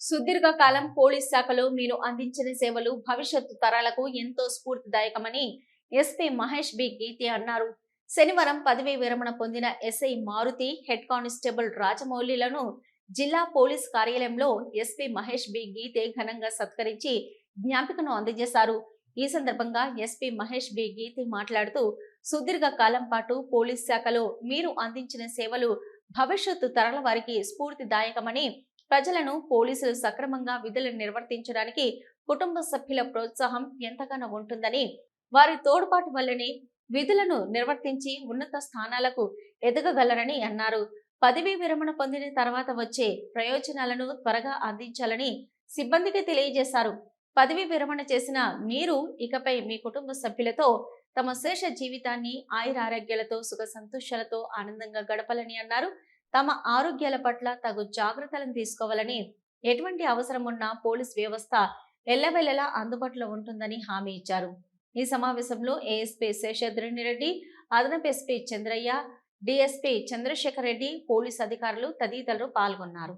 సుదీర్ఘకాలం పోలీస్ శాఖలో మీరు అందించిన సేవలు భవిష్యత్తు తరాలకు ఎంతో స్ఫూర్తిదాయకమని ఎస్పీ మహేష్ బి. గీతి అన్నారు. శనివారం పదవీ విరమణ పొందిన ఎస్ఐ మారుతి హెడ్ కానిస్టేబుల్ రాజమౌళిలను జిల్లా పోలీస్ కార్యాలయంలో ఎస్పీ మహేష్ బి. గీతే ఘనంగా సత్కరించి జ్ఞాపికను అందజేశారు. ఈ సందర్భంగా ఎస్పీ మహేష్ బి. గీతే మాట్లాడుతూ సుదీర్ఘ కాలం పాటు పోలీస్ శాఖలో మీరు అందించిన సేవలు భవిష్యత్తు తరాల వారికి స్ఫూర్తిదాయకమని ప్రజలను పోలీసులు సక్రమంగా విధులు నిర్వర్తించడానికి కుటుంబ సభ్యుల ప్రోత్సాహం ఎంతగానో ఉంటుందని వారి తోడ్పాటు వల్లనే విధులను నిర్వర్తించి ఉన్నత స్థానాలకు ఎదగగలరని అన్నారు. పదవీ విరమణ పొందిన తర్వాత వచ్చే ప్రయోజనాలను త్వరగా అందించాలని సిబ్బందికి తెలియజేశారు. పదవీ విరమణ చేసిన మీరు ఇకపై మీ కుటుంబ సభ్యులతో తమ శేష జీవితాన్ని ఆయురారోగ్యాలతో సుఖ సంతోషాలతో ఆనందంగా గడపాలని అన్నారు. తమ ఆరోగ్యాల పట్ల తగు జాగ్రత్తలను తీసుకోవాలని ఎటువంటి అవసరం ఉన్నా పోలీస్ వ్యవస్థ ఎల్లవెల్లలా అందుబాటులో ఉంటుందని హామీ ఇచ్చారు. ఈ సమావేశంలో ఏఎస్పీ శేషాద్రిని రెడ్డి అదనపు SP Chandraiah DSP Chandrashekar Reddy police అధికారులు తదితరులు పాల్గొన్నారు.